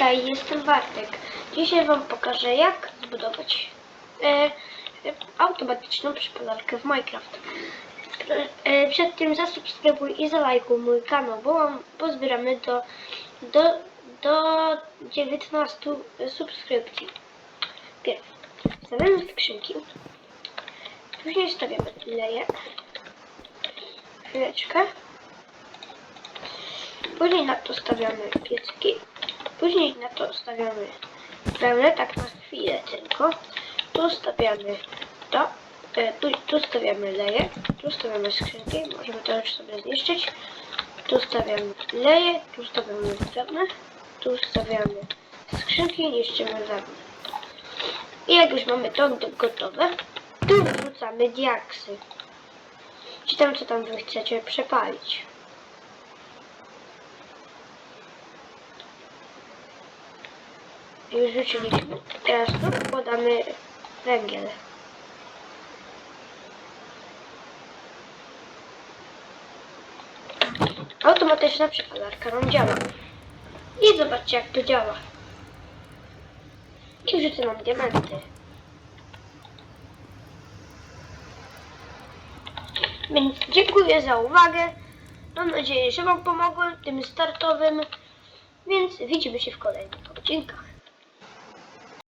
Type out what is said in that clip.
Witaj, jestem Bartek. Dzisiaj Wam pokażę jak zbudować e, automatyczną przepalarkę w Minecraft. E, przed tym zasubskrybuj i zalajkuj mój kanał, bo, mam, bo zbieramy do, do, do 19 subskrypcji. Pierw stawiamy skrzynki, później stawiamy leje, chwileczkę, Później na to stawiamy piecyki. Później na to stawiamy pełne, tak na chwilę tylko. Tu stawiamy to. E, tu, tu stawiamy leje. Tu stawiamy skrzynki. Możemy to już sobie zniszczyć. Tu stawiamy leje. Tu stawiamy wewnę. Tu stawiamy skrzynki niszczymy wewnę. I jak już mamy to gotowe, tu wrzucamy diaksy. Czy tam co tam wy chcecie przepalić. Już rzuciliśmy. Teraz tu podamy węgiel. Automatyczna przepalarka nam działa. I zobaczcie jak to działa. I wrzucę nam diamenty. Więc dziękuję za uwagę. Mam nadzieję, że Wam pomogłem tym startowym. Więc widzimy się w kolejnych odcinkach.